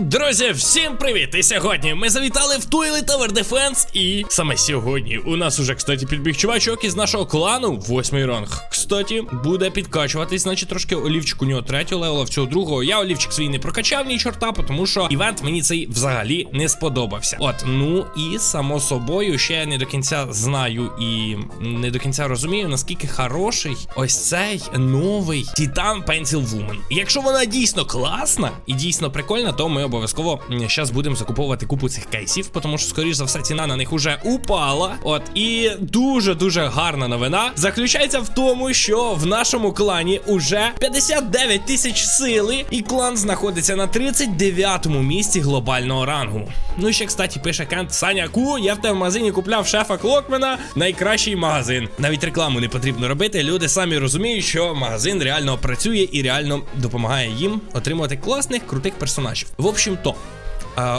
Друзі, всім привіт! І сьогодні ми завітали в Туйлі Tower Defense І саме сьогодні у нас уже, кстати, підбіг чувачок із нашого клану, восьмий ранг. Кстати, буде підкачуватись, значить трошки олівчик у нього третього левела, в цього другого. Я олівчик свій не прокачав ні чорта, тому що івент мені цей взагалі не сподобався. От, ну і само собою, ще я не до кінця знаю і не до кінця розумію, наскільки хороший ось цей новий Titan Pencil Woman. Якщо вона дійсно класна і дійсно прикольна, то ми обов'язково зараз будемо закуповувати купу цих кейсів, тому що, скоріш за все, ціна на них уже упала. От і дуже дуже гарна новина заключається в тому, що в нашому клані уже 59 тисяч сили, і клан знаходиться на 39-му місці глобального рангу. Ну і ще, кстати, пише Кент Саня Ку, я в тебе в магазині купляв шефа Клокмена, найкращий магазин. Навіть рекламу не потрібно робити. Люди самі розуміють, що магазин реально працює і реально допомагає їм отримувати класних крутих персонажів. В общем то.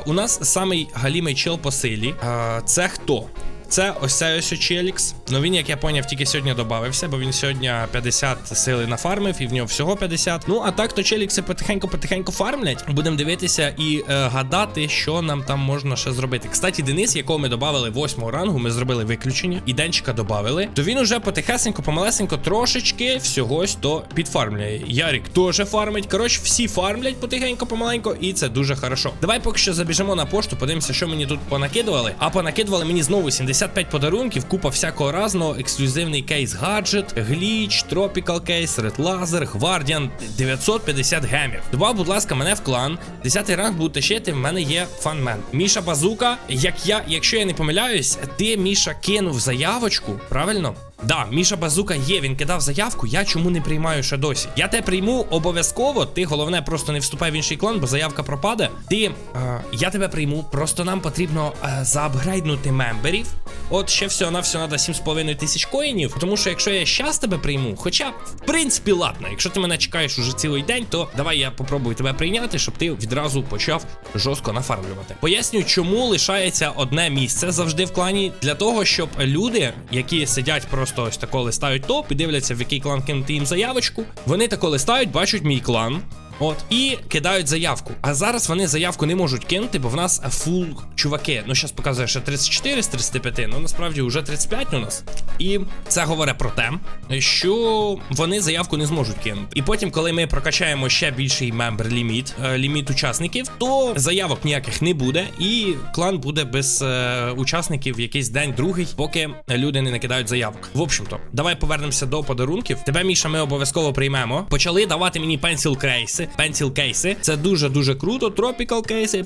У нас самий галімий чел по силі. Це хто? Це ось цей ось Челікс. Ну він, як я поняв, тільки сьогодні додався, бо він сьогодні 50 сили нафармив, і в нього всього 50. Ну а так то Челікси потихеньку-потихеньку фармлять. Будемо дивитися і е, гадати, що нам там можна ще зробити. Кстати, Денис, якого ми додали 8 рангу, ми зробили виключення, і денчика додали, то він уже потихесенько, помалесенько, трошечки всього то підфармляє. Ярік теж фармить. Коротше, всі фармлять потихеньку, помаленько, і це дуже хорошо. Давай поки що забіжимо на пошту, подивимося, що мені тут понакидували. А понакидували мені знову 75 подарунків, купа всякого разного, ексклюзивний кейс гаджет, гліч, тропікал кейс, ред лазер, гвардіан, 950 гемів. Добав, будь ласка, мене в клан. 10 ранг буду тащити, в мене є фанмен. Міша Базука. Як я, якщо я не помиляюсь, ти Міша кинув заявочку, правильно? Да, Міша Базука є, він кидав заявку. Я чому не приймаю ще досі? Я те прийму обов'язково. Ти головне просто не вступай в інший клан, бо заявка пропаде. Ти е, я тебе прийму. Просто нам потрібно е, заапгрейднути мемберів. От ще всього на все треба 7,5 тисяч коїнів. Тому що якщо я щас тебе прийму, хоча в принципі ладно, якщо ти мене чекаєш уже цілий день, то давай я попробую тебе прийняти, щоб ти відразу почав жорстко нафармлювати. Поясню, чому лишається одне місце завжди в клані для того, щоб люди, які сидять просто ось тако листають топ і дивляться, в який клан кинути їм заявочку. Вони тако листають, бачать мій клан. От, і кидають заявку. А зараз вони заявку не можуть кинути, бо в нас фул чуваки. Ну, зараз показує ще 34 з 35, ну насправді вже 35 у нас. І це говорить про те, що вони заявку не зможуть кинути. І потім, коли ми прокачаємо ще більший мембер ліміт, е, ліміт учасників, то заявок ніяких не буде, і клан буде без е, учасників якийсь день другий, поки люди не накидають заявок. В общем-то, давай повернемося до подарунків. Тебе, Міша, ми обов'язково приймемо. Почали давати мені пенсіл крейси. Pencil кейси. Це дуже-дуже круто. Tropical кейси,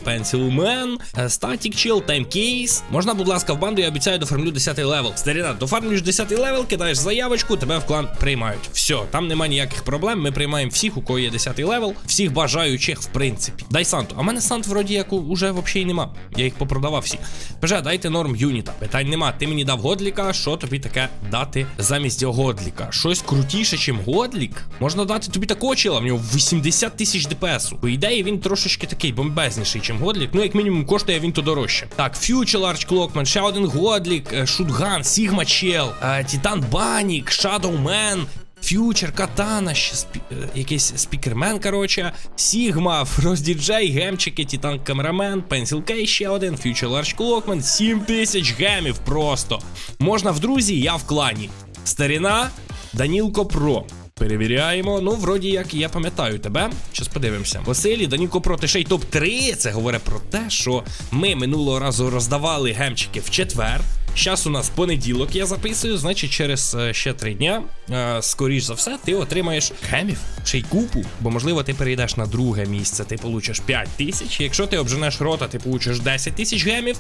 е, Static Chill, Time Case. Можна, будь ласка, в банду, я обіцяю, дофармлю 10 левел. Старіна, дофармлюєш 10 левел, кидаєш заявочку, тебе в клан приймають. Все, там нема ніяких проблем. Ми приймаємо всіх, у кого є 10 левел, всіх бажаючих, в принципі. Дай Санту. А в мене Сант вроді як уже взагалі нема. Я їх попродавав всі. Пеже, дайте норм юніта. Питань нема. Ти мені дав годліка, що тобі таке дати замість годліка? Щось крутіше, чим годлік? Можна дати тобі такого чила, в нього 80 тисяч ДПСу. По ідеї, він трошечки такий бомбезніший, чим Годлік. Ну, як мінімум, коштує він то дорожче. Так, Future Large Clockman, ще один Годлік, Шутган, Сігма Чел, Титан Банік, Man, Фьючер, Катана, ще спі... е, якийсь спікермен, коротше, Сігма, Діджей, Гемчики, Титан Камерамен, Пенсіл Кей, ще один, Фьючер Ларч Клокмен, 7 тисяч гемів просто. Можна в друзі, я в клані. Старіна, Данілко Про. Перевіряємо. Ну, вроді як я пам'ятаю тебе. Щас подивимося. Василій, Даніко проти ще й топ-3. Це говорить про те, що ми минулого разу роздавали гемчики в четвер. Зараз у нас понеділок, я записую, значить, через е, ще три дня, е, скоріш за все, ти отримаєш гемів, ще й купу, бо можливо ти перейдеш на друге місце, ти получиш 5 тисяч. Якщо ти обженеш рота, ти получиш 10 тисяч гемів.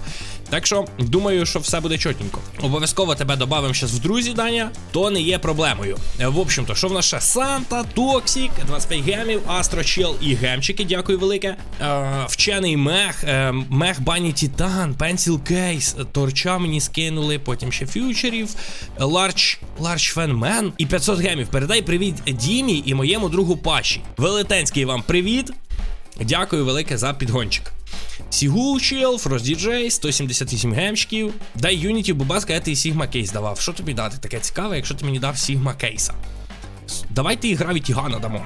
Так що думаю, що все буде чотенько. Обов'язково тебе додавимо зараз в друзі, Даня, то не є проблемою. Е, В общем-то, що в нас ще Санта, Токсік, 25 гемів, Астрочел і гемчики, дякую велике. Вчений мех, мех Бані Титан, Пенсіл Кейс, торча мені скинули, потім ще фьючерів, Ларч, Ларч Фенмен і 500 гемів. Передай привіт Дімі і моєму другу Паші. Велетенський вам привіт. Дякую велике за підгончик. Сігул Чел, Фрост Діджей, 178 гемчиків. Дай Юніті, будь ласка, я ти Сігма кейс давав. Що тобі дати? Таке цікаве, якщо ти мені дав Сігма кейса. Давай ти і Гравіті Гана дамо.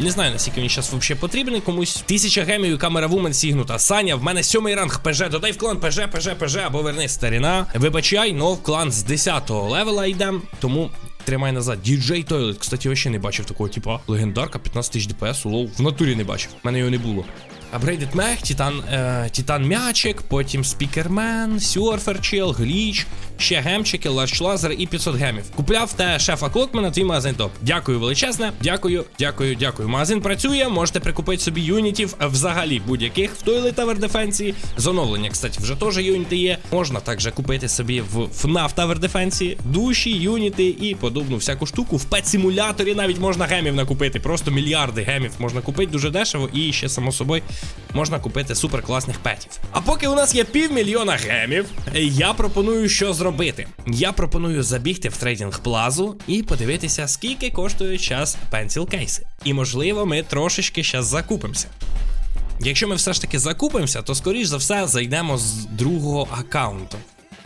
Не знаю, наскільки він зараз взагалі потрібен комусь. Тисяча гемів і камера вумен сігнута. Саня, в мене сьомий ранг ПЖ. Додай в клан ПЖ, ПЖ, ПЖ, або верни старіна. Вибачай, но в клан з 10-го левела йдем, тому. Тримай назад. Діджей Тойлет. кстати, вообще не бачив такого, типа легендарка, 15 тисяч ДПС, лол. В натурі не бачив. У мене його не було. Апгрейдед мех, Титан, е, Титан м'ячик, потім спікермен, сюрфер чел, гліч, ще гемчики, ларч лазер і 500 гемів. Купляв те шефа Клокмена, твій магазин топ. Дякую величезне. Дякую, дякую, дякую. Магазин працює, можете прикупити собі юнітів взагалі будь-яких в Toilet Tower Defense. З оновлення, кстати, вже теж юніти є. Можна також купити собі в FNAF Tower Defense душі, юніти і подобну всяку штуку. В пет-симуляторі навіть можна гемів накупити. Просто мільярди гемів можна купити дуже дешево і ще само собою можна купити супер класних петів. А поки у нас є півмільйона гемів, я пропоную що зробити. Я пропоную забігти в трейдинг плазу і подивитися, скільки коштує час пенсіл кейси. І можливо, ми трошечки зараз закупимося. Якщо ми все ж таки закупимося, то скоріш за все зайдемо з другого аккаунту.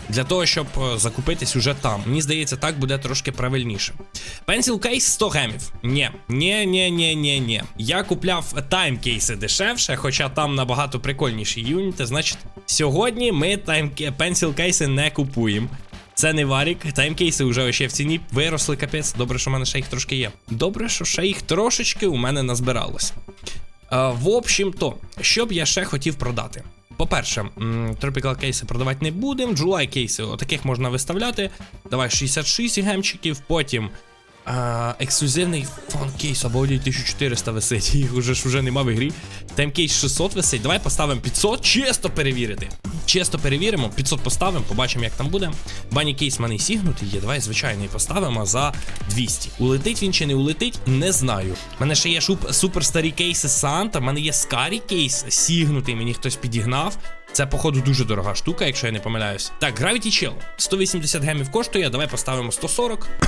Для того, щоб е, закупитись уже там. Мені здається, так буде трошки правильніше. Pencil Case 100 гемів. Ні, ні, ні, ні, ні, ні. Я купляв таймкейси дешевше, хоча там набагато прикольніші юніти. Значить, сьогодні ми Pencil кейси не купуємо. Це не варік, таймкейси вже ще в ціні виросли капець. Добре, що в мене ще їх трошки є. Добре, що ще їх трошечки у мене назбиралось. Е, в общем то, що б я ще хотів продати. По-перше, Tropical кейси продавати не будемо. July кейси, отаких можна виставляти. Давай 66 гемчиків, потім. А, ексклюзивний фон кейс або 1400 висить, їх уже ж вже нема в ігрі. Таймкейс 600 висить. Давай поставимо 500, чисто перевірити. Чисто перевіримо, 500 поставимо, побачимо, як там буде. Бані кейс мене сігнутий є. Давай звичайний поставимо за 200. Улетить він чи не улетить, не знаю. У мене ще є шуп, супер старі кейси Санта, в мене є Скарі кейс сігнутий, мені хтось підігнав. Це, походу, дуже дорога штука, якщо я не помиляюсь. Так, Gravity Chill. 180 гемів коштує, давай поставимо 140.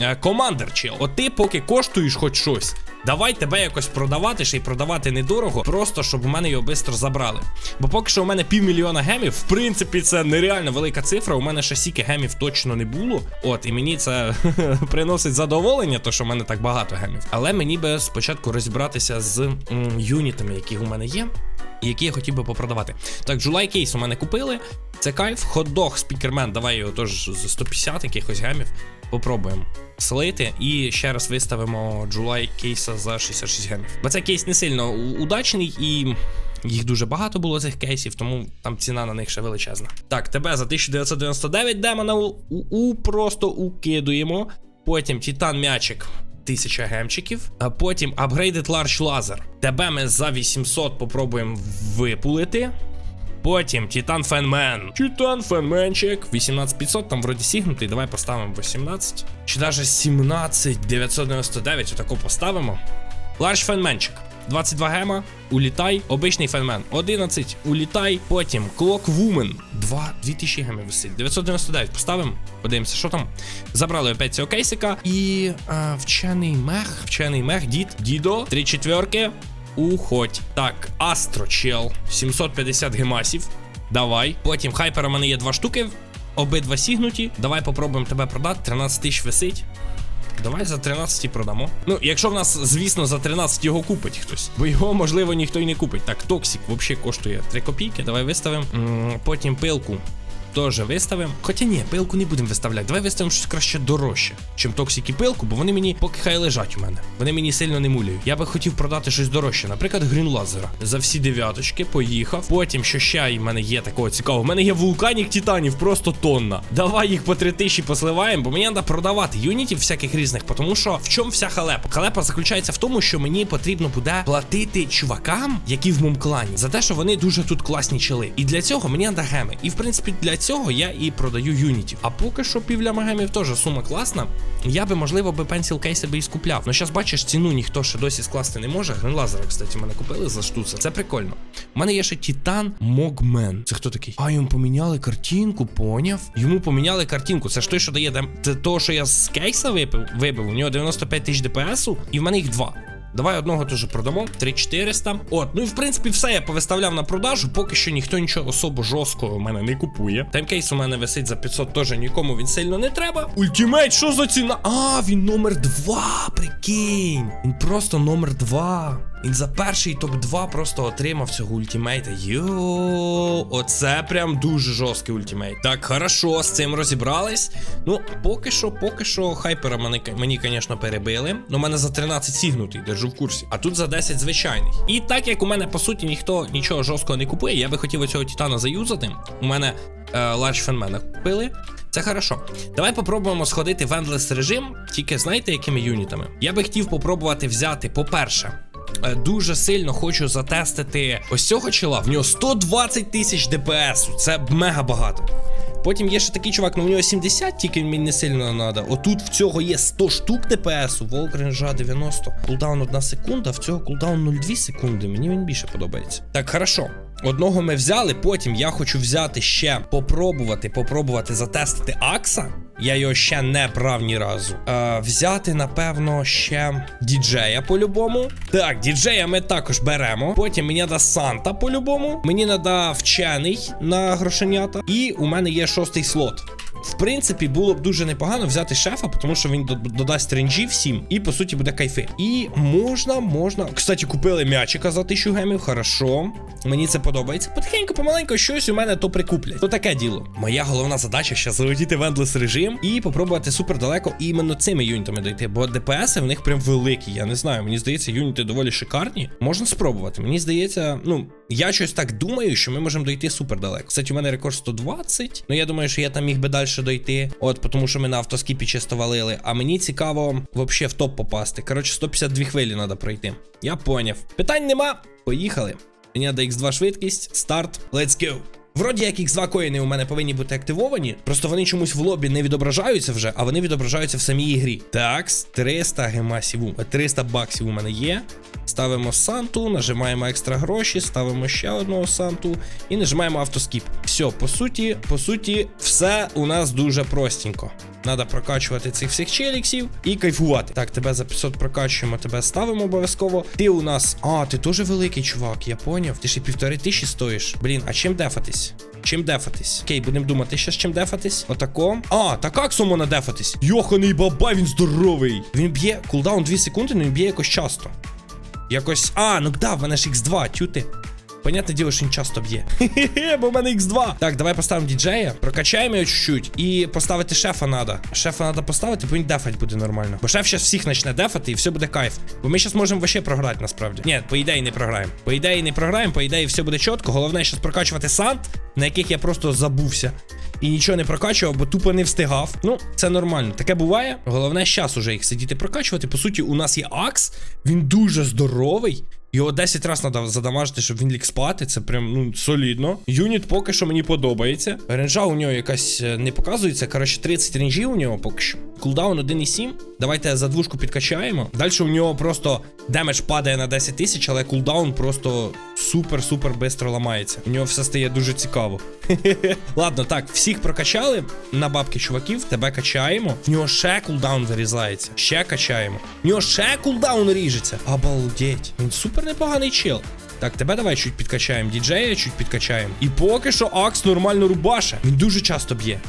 Е, Commander Chill. От ти поки коштуєш хоч щось. Давай тебе якось продавати, ще й продавати недорого, просто щоб у мене його швидко забрали. Бо поки що у мене півмільйона гемів, в принципі, це нереально велика цифра. У мене ще сіки гемів точно не було. От, і мені це приносить задоволення, то що в мене так багато гемів. Але мені би спочатку розібратися з м, юнітами, які у мене є які я хотів би попродавати. Так, July кейс у мене купили. Це кайф, хот-дог, спікермен. Давай його теж за 150 якихось гемів. Попробуємо слити. І ще раз виставимо July кейса за 66 гемів. Бо цей кейс не сильно удачний і. Їх дуже багато було цих кейсів, тому там ціна на них ще величезна. Так, тебе за 1999 демона у, у, просто укидуємо. Потім Титан м'ячик 1000 гемчиків. А потім Upgraded Large Laser. Тебе ми за 800 попробуємо випулити. Потім Титан Фенмен. Титан Фенменчик. 18500, там вроді сігнутий. Давай поставимо 18. Чи навіть 17999, отако поставимо. Ларш Фенменчик. 22 гема, улітай, обичний фенмен. 11, улітай, потім Клок Вумен. 2, 2000 гемів висить. 999 поставимо. Подивимося, що там. Забрали опять цього кейсика. І а, вчений мех, вчений мех, дід, дідо, 3 четверки. Уходь. Так, Астро Чел, 750 гемасів. Давай. Потім хайпера у мене є два штуки. Обидва сігнуті. Давай попробуємо тебе продати. 13 тисяч висить. Давай за 13 продамо. Ну, якщо в нас, звісно, за 13 його купить хтось. Бо його, можливо, ніхто й не купить. Так, Токсік взагалі коштує 3 копійки. Давай виставимо. Потім пилку. Теж виставимо. Хоча ні, пилку не будемо виставляти. Давай виставимо щось краще дорожче, чим токсик і пилку, бо вони мені поки хай лежать у мене. Вони мені сильно не муляють. Я би хотів продати щось дорожче, наприклад, грін лазера. За всі дев'яточки поїхав. Потім, що ще в мене є такого цікавого. У мене є вулканік титанів, просто тонна. Давай їх по три тисячі посливаємо, бо мені треба продавати юнітів всяких різних, тому що в чому вся халепа? Халепа заключається в тому, що мені потрібно буде платити чувакам, які в моєму клані, за те, що вони дуже тут класні чили. І для цього мені треба геми. І в принципі для цього я і продаю юнітів. А поки що півляма гемів теж сума класна. Я би, можливо, би пенсіл кейси би і скупляв. Ну зараз бачиш, ціну ніхто ще досі скласти не може. Гринлазера, кстати, мене купили за штуцер. Це прикольно. У мене є ще Титан Могмен. Це хто такий? А йому поміняли картинку, поняв? Йому поміняли картинку. Це ж той, що дає. Це то, що я з кейса випив, вибив. У нього 95 тисяч ДПСу, і в мене їх два. Давай одного теж продамо. 3400. От, ну і в принципі все я повиставляв на продажу. Поки що ніхто нічого особо жорсткого в мене не купує. Таймкейс у мене висить за 500, теж нікому він сильно не треба. Ультімейт, що за ціна? А, він номер 2, прикинь. Він просто номер 2. Він за перший топ-2 просто отримав цього ультимейта. Йоу, оце прям дуже жорсткий ультимейт. Так, хорошо, з цим розібрались. Ну, поки що, поки що, хайпера мене, мені, звісно, перебили. Ну, мене за 13 сігнутий, держу в курсі. А тут за 10 звичайний. І так як у мене, по суті, ніхто нічого жорсткого не купує, я би хотів оцього титана заюзати. У мене е, ларч фенмена купили. Це хорошо. Давай попробуємо сходити в ендлес режим, тільки знаєте, якими юнітами? Я би хотів попробувати взяти, по-перше. Е, Дуже сильно хочу затестити ось цього чола. В нього 120 тисяч ДПС. Це мега багато. Потім є ще такий чувак, ну в нього 70, тільки мені не сильно треба. Отут в цього є 100 штук ДПС, у Волкренжа 90. Кулдаун 1 секунда, в цього кулдаун 0,2 секунди. Мені він більше подобається. Так, хорошо. Одного ми взяли, потім я хочу взяти ще попробувати, попробувати затестити Акса. Я його ще не брав ні разу. Е, взяти, напевно, ще діджея по-любому. Так, діджея ми також беремо. Потім мені треба Санта по-любому. Мені треба вчений на грошенята. І у мене є шостий слот. В принципі, було б дуже непогано взяти шефа, тому що він додасть ренджі всім, і по суті буде кайфи. І можна, можна. Кстати, купили м'ячика за 1000 гемів, хорошо. Мені це подобається. Потихеньку, помаленьку, щось у мене то прикуплять. То таке діло. Моя головна задача ще залетіти в ендлес режим і попробувати супер далеко іменно цими юнітами дойти. Бо ДПС в них прям великі. Я не знаю. Мені здається, юніти доволі шикарні. Можна спробувати. Мені здається, ну. Я щось так думаю, що ми можемо дойти супер далеко. Кстати, у мене рекорд 120. Ну я думаю, що я там міг би далі дойти. От, тому що ми на автоскіпі чисто валили. А мені цікаво взагалі в топ попасти. Коротше, 152 хвилі треба пройти. Я поняв. Питань нема. Поїхали. Мені до X2 швидкість, старт, let's go. Вроді як X2 коїни у мене повинні бути активовані, просто вони чомусь в лобі не відображаються вже, а вони відображаються в самій ігрі. Так, 300 гемасів, 300 баксів у мене є. Ставимо Санту, нажимаємо екстра гроші, ставимо ще одного Санту і нажимаємо автоскіп. Все, по суті, по суті, все у нас дуже простенько. Надо прокачувати цих всіх челіксів і кайфувати. Так, тебе за 500 прокачуємо, тебе ставимо обов'язково. Ти у нас. А, ти теж великий чувак, я поняв. Ти ще півтори тисячі стоїш. Блін, а чим дефатись? Чим дефатись? Окей, будемо думати, що з чим дефатись. Отако. А, так аксу можна дефатись. Йоханий баба, він здоровий. Він б'є кулдаун 2 секунди, але він б'є якось часто. Якось. А, ну да, в мене ж X2, тюти. Понятне діло, що він часто б'є. Бо в мене X2. Так, давай поставимо діджея, прокачаємо його чуть-чуть і поставити шефа надо. Шефа надо поставити, бо він дефать буде нормально. Бо шеф зараз всіх почне дефати і все буде кайф. Бо ми зараз можемо вообще програти насправді. Ні, по ідеї не програємо. По ідеї не програємо, по ідеї все буде чітко. Головне зараз прокачувати сант, на яких я просто забувся. І нічого не прокачував, бо тупо не встигав. Ну, це нормально. Таке буває. Головне, зараз уже їх сидіти прокачувати. По суті, у нас є Акс, він дуже здоровий. Його 10 разів треба задамажити, щоб він ліг спати. Це прям ну солідно. Юніт поки що мені подобається. Ренжа у нього якась е, не показується. Коротше, 30 ренжів у нього поки що. Кулдаун 1,7. Давайте за двушку підкачаємо. Далі у нього просто демедж падає на 10 тисяч, але кулдаун просто супер-супер швидко ламається. У нього все стає дуже цікаво. Ладно, так, всіх прокачали на бабки чуваків, тебе качаємо. В нього ще кулдаун вирізається. Ще качаємо. В нього ще кулдаун ріжеться. Обалдеть. Він супер непоганий чел. Так, тебе давай чуть підкачаємо. Діджея чуть підкачаємо. І поки що Акс нормально рубаше. Він дуже часто б'є.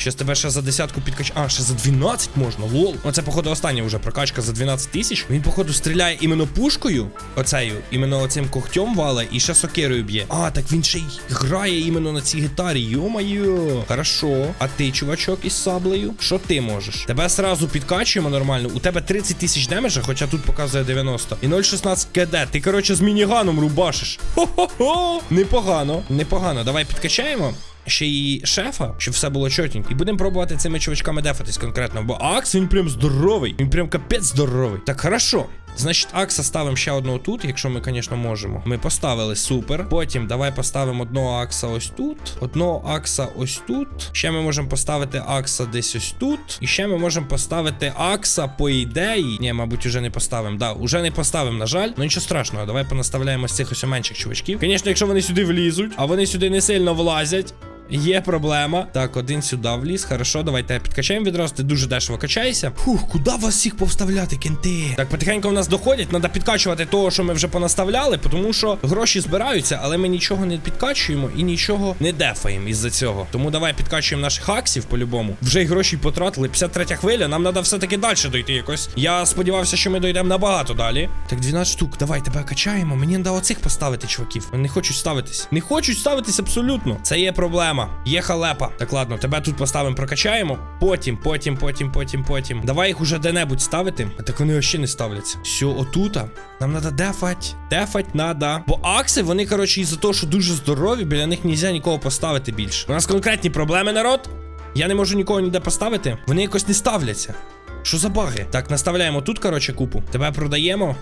Щас тебе ще за десятку підкач. А, ще за 12 можна, лол. Оце, походу, остання вже прокачка за 12 тисяч. Він, походу, стріляє іменно пушкою, оцею, іменно оцим когтем вале, і ще сокирою б'є. А, так він ще й грає іменно на цій гітарі. Йо-майо. Хорошо. А ти, чувачок, із саблею? Що ти можеш? Тебе сразу підкачуємо нормально. У тебе 30 тисяч демеджа, хоча тут показує 90. І 0,16 КД. Ти, коротше, з мініганом рубашиш. Хо-хо-хо. Непогано. Непогано. Давай підкачаємо ще й шефа, щоб все було чотенько. І будемо пробувати цими чувачками дефатись конкретно. Бо Акс він прям здоровий. Він прям капець здоровий. Так, хорошо. Значить, Акса ставимо ще одного тут, якщо ми, звісно, можемо. Ми поставили супер. Потім давай поставимо одного Акса ось тут, одного Акса ось тут. Ще ми можемо поставити Акса десь ось тут. І ще ми можемо поставити Акса по ідеї. Ні, мабуть, уже не поставимо. Да, уже не поставимо, на жаль. Ну нічого страшного, давай понаставляємо з цих ось менших чувачків. Звісно, якщо вони сюди влізуть, а вони сюди не сильно влазять. Є проблема. Так, один сюди вліз. Хорошо, давайте підкачаємо відразу. Ти дуже дешево качаєшся. Фух, куди вас всіх повставляти, кенти? Так, потихеньку в нас доходять. Треба підкачувати того, що ми вже понаставляли, тому що гроші збираються, але ми нічого не підкачуємо і нічого не дефаємо із-за цього. Тому давай підкачуємо наших аксів по-любому. Вже й гроші потратили. 53 хвиля. Нам треба все-таки далі дойти якось. Я сподівався, що ми дійдемо набагато далі. Так, 12 штук. Давай тебе качаємо. Мені треба оцих поставити, чуваків. Вони не хочуть ставитись. Не хочуть ставитись абсолютно. Це є проблема. Є халепа. Так, ладно, тебе тут поставимо, прокачаємо. Потім, потім, потім, потім, потім. Давай їх уже де-небудь ставити. А так вони ще не ставляться. Все, отута. Нам треба дефать. Дефать надо. Бо акси, вони, коротше, із-за того, що дуже здорові, біля них нельзя нікого поставити більше. У нас конкретні проблеми, народ. Я не можу нікого ніде поставити. Вони якось не ставляться. Що за баги? Так, наставляємо тут, коротше, купу. Тебе продаємо.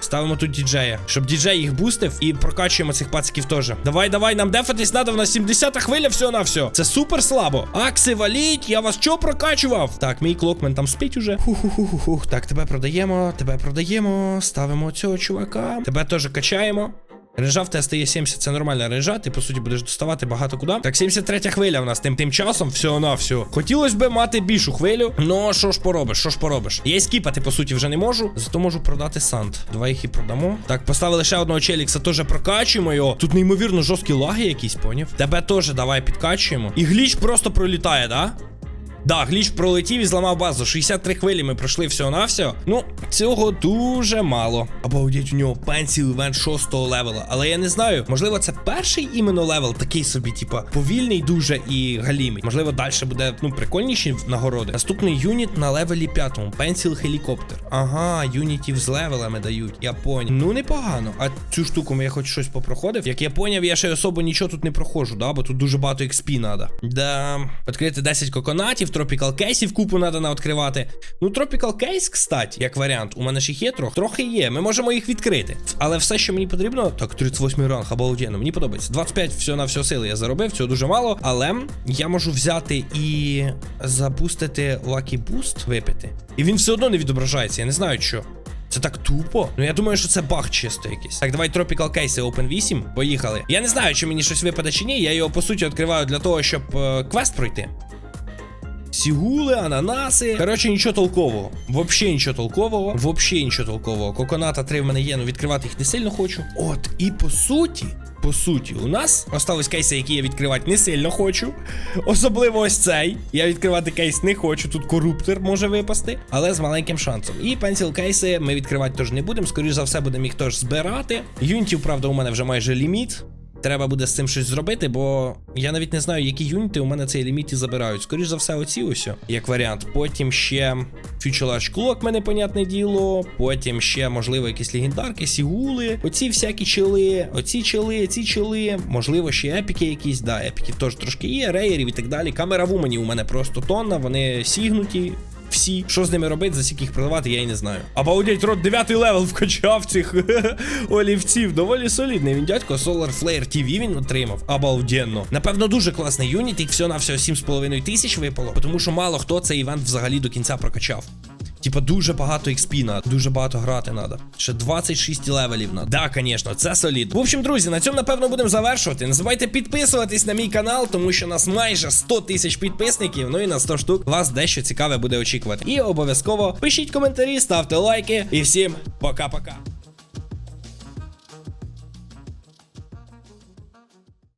Ставимо тут діджея, щоб діджей їх бустив і прокачуємо цих пациків теж. Давай, давай, нам дефатись надо, в нас 70 хвиля, все на все. Це супер слабо. Акси, валіть, я вас що прокачував? Так, мій клокмен там спить уже. Ху-ху-ху-ху. Так, тебе продаємо, тебе продаємо. Ставимо цього чувака. Тебе теж качаємо. Ренжа в тебе стає 70, це нормальна ренжа, ти по суті будеш доставати багато куди. Так, 73 хвиля в нас тим тим часом, все на все. Хотілося б мати більшу хвилю. Ну що ж поробиш, що ж поробиш? Я скіпати, по суті, вже не можу, зато можу продати санд. Давай їх і продамо. Так, поставили ще одного челікса, теж прокачуємо його. Тут неймовірно жорсткі лаги якісь, поняв? Тебе теж давай підкачуємо. І гліч просто пролітає, да? Да, гліч пролетів і зламав базу. 63 хвилі ми пройшли всього на все. Ну, цього дуже мало. Обалдеть, у нього пенсіл івент 6 левела. Але я не знаю, можливо, це перший іменно левел, такий собі, типа, повільний дуже і галімий. Можливо, далі буде ну прикольніші нагороди. Наступний юніт на левелі 5. Пенсіл хелікоптер. Ага, юнітів з левелами дають. Я поняв. Ну непогано. А цю штуку я хоч щось попроходив. Як я поняв, я ще особо нічого тут не проходжу, да, бо тут дуже багато XP надо. Да. Відкрити 10 коконатів, Tropical кейсів купу надо на відкривати. Ну, Tropical кейс, кстати, як варіант, у мене ж їх є трохи. Трохи є. Ми можемо їх відкрити. Але все, що мені потрібно, так, 38 ранг, обалденно, мені подобається. 25 все на все сили я заробив, цього дуже мало. Але я можу взяти і запустити Lucky Boost, випити. І він все одно не відображається, я не знаю що. Це так тупо. Ну я думаю, що це баг чисто якийсь. Так, давай Tropical Case Open 8. Поїхали. Я не знаю, чи мені щось випаде чи ні. Я його по суті відкриваю для того, щоб е, квест пройти. Сігули, ананаси. Коротше, нічого толкового. Вообще нічого толкового. Вообще нічого толкового. Коконата 3 в мене є, але відкривати їх не сильно хочу. От, і по суті. По суті, у нас остались кейси, які я відкривати не сильно хочу. Особливо ось цей. Я відкривати кейс не хочу. Тут коруптор може випасти, але з маленьким шансом. І пенсіл кейси ми відкривати теж не будемо. Скоріше за все, будемо їх теж збирати. Юнітів, правда, у мене вже майже ліміт. Треба буде з цим щось зробити, бо я навіть не знаю, які юніти у мене цей ліміт і забирають. Скоріш за все, оці ось, як варіант. Потім ще Large Clock, мене понятне діло. Потім ще, можливо, якісь легендарки, сігули. Оці всякі чили, оці чили, ці чили. Можливо, ще епіки якісь. Да, епіки теж трошки є, рейерів і так далі. Камера в умані у мене просто тонна, вони сігнуті. Всі, що з ними робити, за скільки їх продавати, я і не знаю. Обалдеть, рот 9 левел вкачав цих олівців. Доволі солідний. Він дядько Solar Flare TV він отримав. Обалденно. Напевно, дуже класний юніт, і все на всього 7,5 тисяч випало, тому що мало хто цей івент взагалі до кінця прокачав. Типа дуже багато XP надо, дуже багато грати надо. Ще 26 левелів надо. Да, звісно, це солід. В общем, друзі, на цьому напевно будемо завершувати. Не забувайте підписуватись на мій канал, тому що нас майже 100 тисяч підписників. Ну і на 100 штук вас дещо цікаве буде очікувати. І обов'язково пишіть коментарі, ставте лайки. І всім пока-пока.